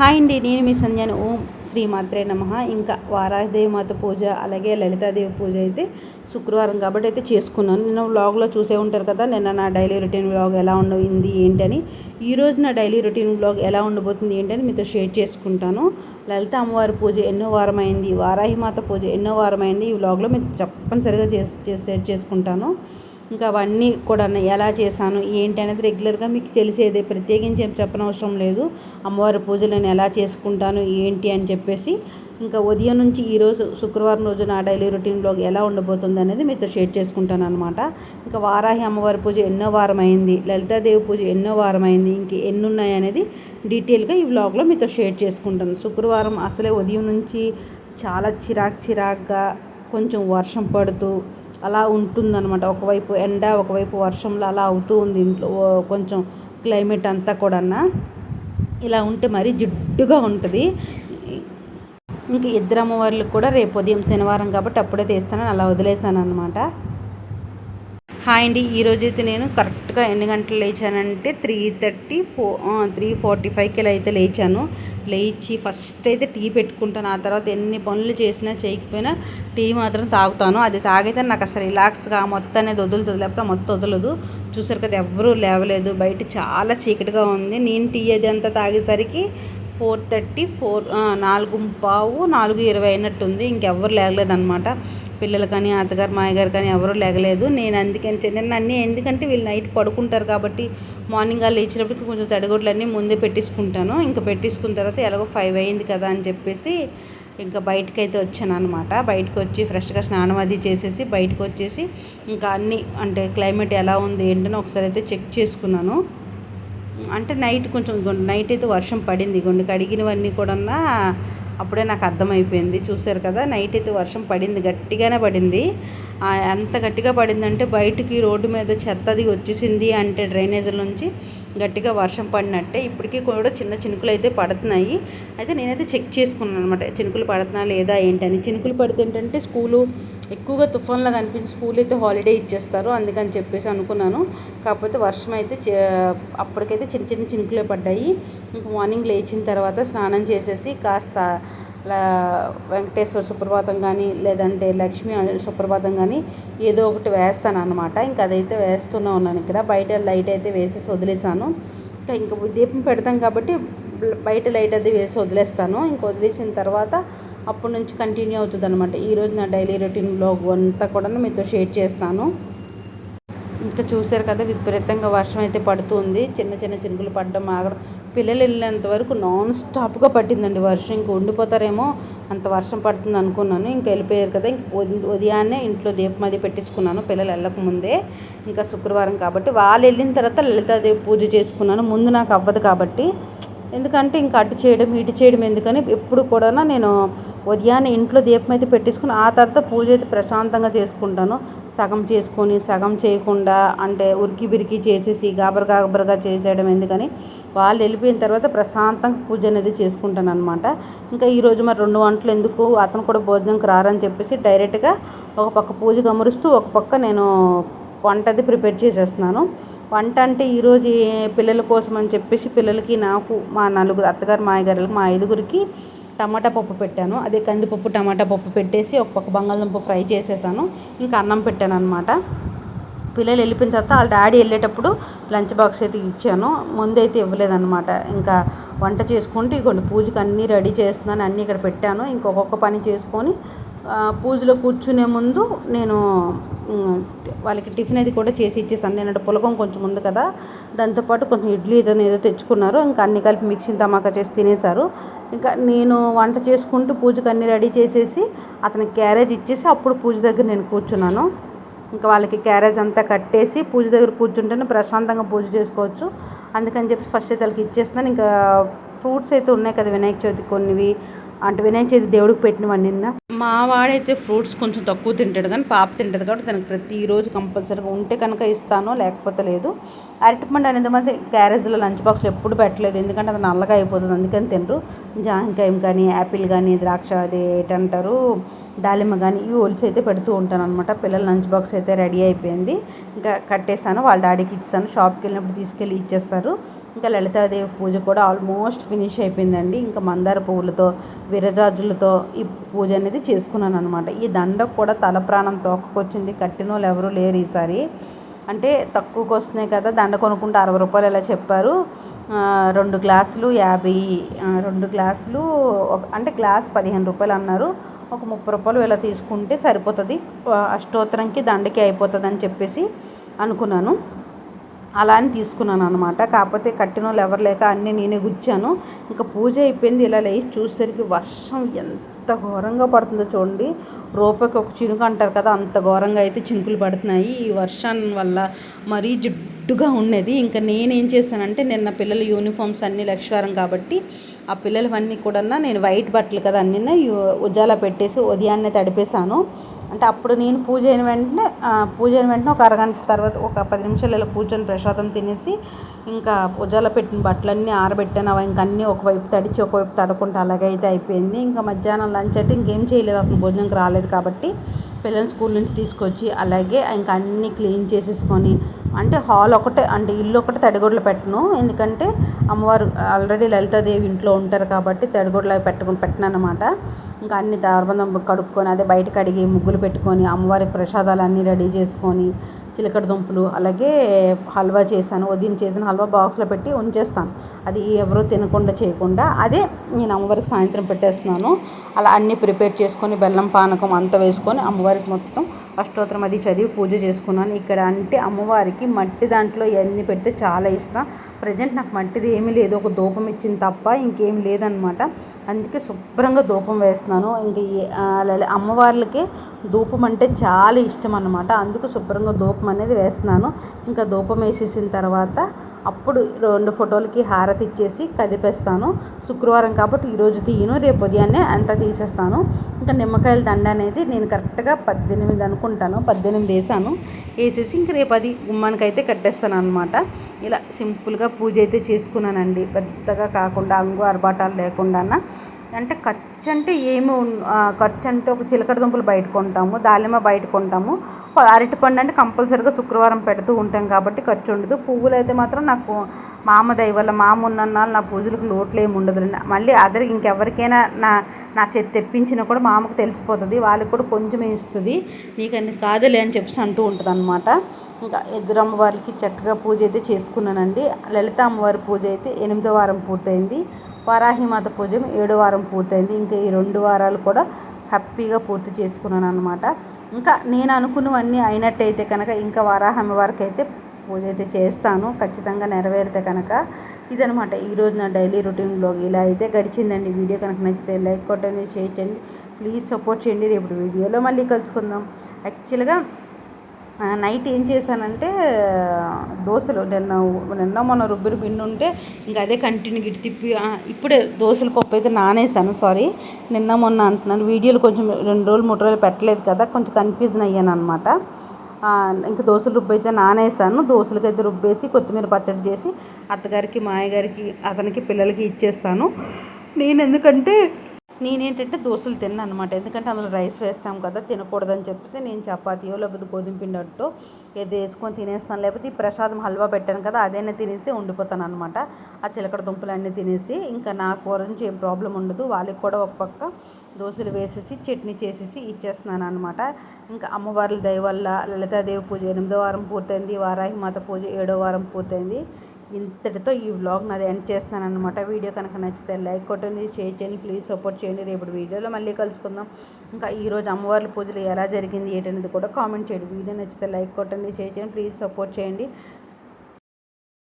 Hi అండి నేను మీ సంధ్యాను ఓం శ్రీ మాత్రే నమ. ఇంకా వారాదేవి మాత పూజ అలాగే లలితాదేవి పూజ అయితే శుక్రవారం కాబట్టి అయితే చేసుకున్నాను. నిన్న వ్లాగ్లో చూసే ఉంటారు కదా నిన్న నా డైలీ రొటీన్ వ్లాగ్ ఎలా ఉండబోయింది ఏంటని. ఈరోజు నా డైలీ రొటీన్ వ్లాగ్ ఎలా ఉండబోతుంది ఏంటని మీతో షేర్ చేసుకుంటాను. లలిత అమ్మవారి పూజ ఎన్నో వారం అయింది వారాహి మాత పూజ ఎన్నో వారం అయింది ఈ వ్లాగ్లో మీకు తప్పనిసరిగా చేసి షేర్ చేసుకుంటాను. ఇంకా అవన్నీ కూడా ఎలా చేశాను ఏంటి అనేది రెగ్యులర్గా మీకు తెలిసేదే. ప్రత్యేకించి ఏం చెప్పనవసరం లేదు. అమ్మవారి పూజలు నేను ఎలా చేసుకుంటాను ఏంటి అని చెప్పేసి ఇంకా ఉదయం నుంచి ఈరోజు శుక్రవారం రోజు నా డైలీ రొటీన్లో ఎలా ఉండబోతుంది అనేది మీతో షేర్ చేసుకుంటాను అనమాట ఇంకా వారాహి అమ్మవారి పూజ ఎన్నో వారం అయింది లలితాదేవి పూజ ఎన్నో వారం అయింది ఇంక ఎన్ని ఉన్నాయి అనేది డీటెయిల్గా ఈ బ్లాగ్లో మీతో షేర్ చేసుకుంటాను. శుక్రవారం అసలే ఉదయం నుంచి చాలా చిరాక్ చిరాక్గా కొంచెం వర్షం పడుతూ అలా ఉంటుందన్నమాట. ఒకవైపు ఎండ ఒకవైపు వర్షంలో అలా అవుతూ ఉంది ఇంట్లో. కొంచెం క్లైమేట్ అంతా కూడా ఇలా ఉంటే మరీ జిడ్డుగా ఉంటుంది. ఇంక ఇద్దరు అమ్మవార్లకు కూడా రేపు ఉదయం శనివారం కాబట్టి అప్పుడే తీస్తానని అలా వదిలేసాను అనమాట హాయ్ అండి. ఈరోజైతే నేను కరెక్ట్గా ఎన్ని గంటలు లేచానంటే three thirty four three forty ఫైవ్కి అయితే లేచాను. లేచి ఫస్ట్ అయితే టీ పెట్టుకుంటాను. ఆ తర్వాత ఎన్ని పనులు చేసినా చేయకపోయినా టీ మాత్రం తాగుతాను. అది తాగితే నాకు అసలు రిలాక్స్గా మొత్తం అనేది వదులుతుంది. లేకపోతే మొత్తం వదలదు. చూసారు కదా ఎవరూ లేవలేదు. బయట చాలా చీకటిగా ఉంది. నేను టీ అది అంతా తాగేసరికి ఫోర్ థర్టీ ఫోర్ నాలుగు పావు నాలుగు ఇరవై అయినట్టుంది. ఇంకెవ్వరు లేగలేదన్నమాట పిల్లలు కానీ అత్తగారు మాయగారు కానీ ఎవరూ లేగలేదు నేను అందుకని నేను అన్నీ ఎందుకంటే వీళ్ళు నైట్ పడుకుంటారు కాబట్టి మార్నింగ్ వాళ్ళు లేచినప్పటికి కొంచెం తడిగొడ్లన్నీ ముందే పెట్టించుకుంటాను ఇంకా పెట్టించుకున్న తర్వాత ఎలాగో ఫైవ్ అయింది కదా అని చెప్పేసి ఇంకా బయటకు అయితే వచ్చాను అనమాట బయటకు వచ్చి ఫ్రెష్గా స్నానం అది చేసేసి బయటకు వచ్చేసి ఇంకా అన్నీ అంటే క్లైమేట్ ఎలా ఉంది ఏంటని ఒకసారి అయితే చెక్ చేసుకున్నాను. అంటే నైట్ కొంచెం నైట్ అయితే వర్షం పడింది. గుండె కడిగినవన్నీ కూడా అప్పుడే నాకు అర్థమైపోయింది. చూశారు కదా నైట్ అయితే వర్షం పడింది గట్టిగానే పడింది. ఎంత గట్టిగా పడిందంటే బయటికి రోడ్డు మీద చెత్త అది వచ్చేసింది అంటే డ్రైనేజీల నుంచి గట్టిగా వర్షం పడినట్టే ఇప్పటికీ కూడా చిన్న చినుకులు అయితే పడుతున్నాయి. అయితే నేనైతే చెక్ చేసుకున్నాను అనమాట చినుకులు పడుతున్నా లేదా ఏంటని చినుకులు పడితే ఏంటంటే స్కూలు ఎక్కువగా తుఫాన్లా కనిపించి స్కూల్ అయితే హాలిడే ఇచ్చేస్తారు అందుకని చెప్పేసి అనుకున్నాను. కాకపోతే వర్షం అయితే అప్పటికైతే చిన్న చిన్న చినుకులే పడ్డాయి. మార్నింగ్ లేచిన తర్వాత స్నానం చేసేసి కాస్త వెంకటేశ్వర సుప్రభాతం కానీ లేదంటే లక్ష్మీ సుప్రభాతం కానీ ఏదో ఒకటి వేస్తాను అనమాట ఇంకా అదైతే వేస్తూనే ఉన్నాను ఇక్కడ. బయట లైట్ అయితే వేసేసి వదిలేసాను ఇంకా ఇంకా దీపం పెడతాం కాబట్టి బయట లైట్ అది వేసి వదిలేస్తాను. ఇంక వదిలేసిన తర్వాత అప్పటి నుంచి కంటిన్యూ అవుతుంది అనమాట ఈరోజు నా డైలీ రొటీన్ బ్లాగ్ అంతా కూడా మీతో షేర్ చేస్తాను. ఇంకా చూశారు కదా విపరీతంగా వర్షం అయితే పడుతుంది. చిన్న చిన్న చినుకులు పడడం ఆగడం. పిల్లలు వెళ్ళేంత వరకు నాన్ స్టాప్గా పట్టిందండి వర్షం. ఇంక ఉండిపోతారేమో అంత వర్షం పడుతుంది అనుకున్నాను. ఇంకా వెళ్ళిపోయారు కదా ఇంక ఉదయాన్నే ఇంట్లో దీపం అది పెట్టించుకున్నాను పిల్లలు వెళ్ళకముందే ఇంకా శుక్రవారం కాబట్టి వాళ్ళు వెళ్ళిన తర్వాత లలితాదేవి పూజ చేసుకున్నాను. ముందు నాకు అవ్వదు కాబట్టి ఎందుకంటే ఇంకా అటు చేయడం ఇటు చేయడం ఎందుకని ఎప్పుడు కూడా నేను ఉదయాన్నే ఇంట్లో దీపం అయితే పెట్టేసుకుని ఆ తర్వాత పూజ అయితే ప్రశాంతంగా చేసుకుంటాను. సగం చేసుకొని సగం చేయకుండా అంటే ఉరికి బిరికి చేసేసి గాబర గాబరగా చేసేయడం ఎందుకని వాళ్ళు వెళ్ళిపోయిన తర్వాత ప్రశాంతంగా పూజ అనేది చేసుకుంటాను అనమాట ఇంకా ఈరోజు మరి రెండు వంటలు ఎందుకు అతను కూడా భోజనంకి రారని చెప్పేసి డైరెక్ట్గా ఒక పక్క పూజ గమరుస్తూ ఒక పక్క నేను వంట అది ప్రిపేర్ చేసేస్తున్నాను. వంట అంటే ఈరోజు పిల్లల కోసం అని చెప్పేసి పిల్లలకి నాకు మా నలుగురు అత్తగారు మాయగారులకు మా ఐదుగురికి టమాటా పప్పు పెట్టాను. అదే కందిపప్పు టమాటా పప్పు పెట్టేసి ఒక పక్క బంగాళదుంప ఫ్రై చేసేసాను. ఇంకా అన్నం పెట్టాను అనమాట పిల్లలు వెళ్ళిపోయిన తర్వాత వాళ్ళ డాడీ వెళ్ళేటప్పుడు లంచ్ బాక్స్ అయితే ఇచ్చాను. ముందైతే ఇవ్వలేదన్నమాట. ఇంకా వంట చేసుకుంటూ ఇగోండి పూజకి అన్నీ రెడీ చేస్తున్నాను అన్నీ ఇక్కడ పెట్టాను. ఇంకొక పని చేసుకొని పూజలో కూర్చునే ముందు నేను వాళ్ళకి టిఫిన్ అది కూడా చేసి ఇచ్చేసాను. నేను పులకం కొంచెం ఉంది కదా దాంతోపాటు కొంచెం ఇడ్లీ ఏదైనా ఏదో తెచ్చుకున్నారు. ఇంకా అన్ని కలిపి మిక్సింగ్ తమాకా చేసి తినేశారు. ఇంకా నేను వంట చేసుకుంటూ పూజకు అన్ని రెడీ చేసేసి అతనికి క్యారేజ్ ఇచ్చేసి అప్పుడు పూజ దగ్గర నేను కూర్చున్నాను. ఇంకా వాళ్ళకి క్యారేజ్ అంతా కట్టేసి పూజ దగ్గర కూర్చుంటేనే ప్రశాంతంగా పూజ చేసుకోవచ్చు. అందుకని చెప్పి ఫస్ట్ అయితే వాళ్ళకి ఇచ్చేస్తున్నాను. ఇంకా ఫ్రూట్స్ అయితే ఉన్నాయి కదా వినాయక చవితి కొన్నివి. అంటే వినాయక చవితి దేవుడికి పెట్టినవన్నీ నిన్న. మా వాడైతే ఫ్రూట్స్ కొంచెం తక్కువ తింటాడు కానీ పాప తింటుంది కాబట్టి తనకు ప్రతిరోజు కంపల్సరీగా ఉంటే కనుక ఇస్తాను లేకపోతే లేదు. అరటిపండు అనేది మాత్రం క్యారేజ్లో లంచ్ బాక్స్లో ఎప్పుడు పెట్టలేదు. ఎందుకంటే అది నల్లగా అయిపోతుంది. అందుకని తింటారు. జాంకాయం కానీ యాపిల్ కానీ ద్రాక్ష అది ఏంటంటారు దాలిమ్మ కానీ ఇవి ఒలిసి అయితే పెడుతూ ఉంటాను అనమాట పిల్లల లంచ్ బాక్స్ అయితే రెడీ అయిపోయింది. ఇంకా కట్టేసాను. వాళ్ళ డాడీకి ఇచ్చాను షాప్కి వెళ్ళినప్పుడు తీసుకెళ్ళి ఇచ్చేస్తారు. ఇంకా లలితాదేవి పూజ కూడా ఆల్మోస్ట్ ఫినిష్ అయిపోయిందండి. ఇంకా మందార పువ్వులతో విరజాజులతో పూజ అనేది చేసుకున్నాను అనమాట ఈ దండ కూడా తల ప్రాణం తోకకొచ్చింది. కట్టిన వాళ్ళు ఎవరూ లేరు ఈసారి. అంటే తక్కువకి వస్తున్నాయి కదా దండ కొనుక్కుంటే అరవై రూపాయలు ఇలా చెప్పారు? రెండు గ్లాసులు యాభై రెండు గ్లాసులు ఒక అంటే గ్లాస్ పదిహేను రూపాయలు అన్నారు. ఒక ముప్పై రూపాయలు ఇలా తీసుకుంటే సరిపోతుంది. అష్టోత్తరంకి దండకి అయిపోతుంది అని చెప్పేసి అనుకున్నాను. అలా అని తీసుకున్నాను అనమాట కాకపోతే కట్టిన వాళ్ళు ఎవరు లేక అన్నీ నేనే గుచ్చాను. ఇంకా పూజ అయిపోయింది. ఇలా లేచి చూసేసరికి వర్షం ఎంత ఘోరంగా పడుతుందో చూడండి. రూపాయికి ఒక చినుకు అంటారు కదా అంత ఘోరంగా అయితే చినుకులు పడుతున్నాయి. ఈ వర్షం వల్ల మరీ జిడ్డుగా ఉన్నది. ఇంకా నేనేం చేశానంటే నిన్న పిల్లల యూనిఫామ్స్ అన్నీ లక్ష్వారం కాబట్టి ఆ పిల్లలవన్నీ కూడా నేను వైట్ బట్టలు కదా అన్నీ ఉజాలా పెట్టేసి ఉదయాన్నే తడిపేశాను. అంటే అప్పుడు నేను పూజ అయిన వెంటనే పూజ అయిన వెంటనే ఒక అరగంట తర్వాత ఒక పది నిమిషాలు ఇలా కూర్చొని ప్రసాదం తినేసి ఇంకా పూజలో పెట్టిన బట్టలన్నీ ఆరబెట్టాను అవి ఇంకా అన్నీ ఒకవైపు తడిచి ఒకవైపు తడకుండా అలాగే అయితే అయిపోయింది. ఇంకా మధ్యాహ్నం లంచ్ అంటే ఇంకేం చేయలేదు అతను భోజనంకి రాలేదు కాబట్టి పిల్లల్ని స్కూల్ నుంచి తీసుకొచ్చి అలాగే ఇంకా అన్నీ క్లీన్ చేసేసుకొని అంటే హాల్ ఒకటే అంటే ఇల్లు ఒకటే తడిగొడ్లు పెట్టను. ఎందుకంటే అమ్మవారు ఆల్రెడీ లలితాదేవి ఇంట్లో ఉంటారు కాబట్టి తడిగొడ్లు అవి పెట్టుకుని పెట్టిన అనమాట ఇంకా అన్ని దార్బంధం కడుక్కొని అదే బయట కడిగి ముగ్గులు పెట్టుకొని అమ్మవారికి ప్రసాదాలు అన్నీ రెడీ చేసుకొని చిలకడ దుంపలు అలాగే హల్వా చేశాను ఉదయం చేసిన హల్వా బాక్స్లో పెట్టి ఉంచేస్తాను. అది ఎవరో తినకుండా చేయకుండా అదే నేను అమ్మవారికి సాయంత్రం పెట్టేస్తున్నాను. అలా అన్నీ ప్రిపేర్ చేసుకొని బెల్లం పానకం అంతా వేసుకొని అమ్మవారికి మొత్తం అష్టోత్తరం అది చదివి పూజ చేసుకున్నాను. ఇక్కడ అంటే అమ్మవారికి మట్టి దాంట్లో ఇవన్నీ పెడితే చాలా ఇష్టం. ప్రజెంట్ నాకు మట్టిది ఏమీ లేదు ఒక ధూపం ఇచ్చింది తప్ప ఇంకేం లేదనమాట అందుకే శుభ్రంగా ధూపం వేస్తున్నాను. అలా అమ్మవార్లకి ధూపం అంటే చాలా ఇష్టం అనమాట అందుకు శుభ్రంగా ధూపం అనేది వేస్తున్నాను. ఇంకా ధూపం వేసేసిన తర్వాత అప్పుడు రెండు ఫోటోలకి హారతి ఇచ్చేసి కదిపేస్తాను. శుక్రవారం కాబట్టి ఈరోజు తీయను రేపు ఉదయాన్నే అంతా తీసేస్తాను. ఇంకా నిమ్మకాయల దండ అనేది నేను కరెక్ట్గా పద్దెనిమిది అనుకుంటాను పద్దెనిమిది వేసాను. వేసేసి ఇంక రేపు అది గుమ్మానికైతే కట్టేస్తాను అనమాట ఇలా సింపుల్గా పూజ అయితే చేసుకున్నానండి. పెద్దగా కాకుండా అంగు అరబాటాలు లేకుండా అంటే ఖర్చు అంటే ఏమి ఖర్చు అంటే ఒక చిలకడ దుంపలు బయట కొంటాము దాలిమ్మ బయట కొంటాము. అరటిపండు అంటే కంపల్సరీగా శుక్రవారం పెడుతూ ఉంటాం కాబట్టి ఖర్చు ఉండదు పువ్వులు అయితే మాత్రం నాకు మామ దయ వల్ల మామ ఉన్నన్నాళ్ళు నా పూజలకు లోట్లు ఏమి ఉండదు మళ్ళీ అదర్ ఇంకెవరికైనా నా నా చేతి తెప్పించినా కూడా మామకు తెలిసిపోతుంది. వాళ్ళకి కూడా కొంచెం ఇస్తుంది. నీకన్నీ కాదులే అని చెప్పేసి అంటూ ఉంటుంది అనమాట ఇంకా ఇద్దరు అమ్మవారికి చక్కగా పూజ అయితే చేసుకున్నానండి. లలిత అమ్మవారి పూజ అయితే ఎనిమిదో వారం పూర్తయింది. వారాహిమాత పూజ ఏడో వారం పూర్తయింది. ఇంకా ఈ రెండు వారాలు కూడా హ్యాపీగా పూర్తి చేసుకున్నాను అనమాట ఇంకా నేను అనుకున్నవన్నీ అయినట్టయితే కనుక ఇంకా వారాహి వారికి అయితే పూజ అయితే చేస్తాను. ఖచ్చితంగా నెరవేరితే కనుక ఇదనమాట ఈరోజు నా డైలీ రొటీన్ బ్లాగ్. ఇలా అయితే గడిచిందండి. వీడియో కనుక నచ్చితే లైక్ కొట్టండి షేర్ చేయండి. ప్లీజ్ సపోర్ట్ చేయండి. రేపు వీడియోలో మళ్ళీ కలుసుకుందాం. యాక్చువల్గా నైట్ ఏం చేశానంటే దోశలు నిన్న నిన్న మొన్న రుబ్బిరు పిండి ఉంటే ఇంకా అదే కంటిన్యూ గిట్టి తిప్పి ఇప్పుడే దోశలు పప్పు అయితే నానేసాను సారీ. నిన్న మొన్న అంటున్నాను వీడియోలు కొంచెం రెండు రోజులు మూడు రోజులు పెట్టలేదు కదా కొంచెం కన్ఫ్యూజన్ అయ్యాను అనమాట ఇంకా దోశలు అయితే నానేసాను దోశలకైతే రుబ్బేసి కొత్తిమీర పచ్చడి చేసి అత్తగారికి మాయగారికి అతనికి పిల్లలకి ఇచ్చేస్తాను. నేను ఎందుకంటే నేనేంటంటే దోశలు తిన్నాను అనమాట ఎందుకంటే అందులో రైస్ వేస్తాం కదా తినకూడదని చెప్పేసి నేను చపాతీయో లేకపోతే గోధుమ పిండి ఏదో వేసుకొని తినేస్తాను. లేకపోతే ఈ ప్రసాదం హల్వా పెట్టాను కదా అదైనా తినేసి ఉండిపోతాను అనమాట ఆ చిలకడ దుంపలు అన్నీ తినేసి ఇంకా నా కూర నుంచి ఏం ప్రాబ్లం ఉండదు. వాళ్ళకి కూడా ఒక పక్క దోశలు వేసేసి చట్నీ చేసేసి ఇచ్చేస్తున్నాను అనమాట ఇంకా అమ్మవార్ల దయ వల్ల లలితాదేవి పూజ ఎనిమిదో వారం పూర్తయింది. వారాహి మాత పూజ ఏడో వారం పూర్తయింది. ఇంతటితో ఈ వ్లాగ్ నాది ఎండ్ చేస్తున్నాను అనమాట వీడియో కనుక నచ్చితే లైక్ కొట్టండి షేర్ చేయండి ప్లీజ్ సపోర్ట్ చేయండి. రేపు వీడియోలో మళ్ళీ కలుసుకుందాం. ఇంకా ఈరోజు అమ్మవార్ల పూజలు ఎలా జరిగింది ఏంటనేది కూడా కామెంట్ చేయండి. వీడియో నచ్చితే లైక్ కొట్టండి షేర్ చేయండి ప్లీజ్ సపోర్ట్ చేయండి.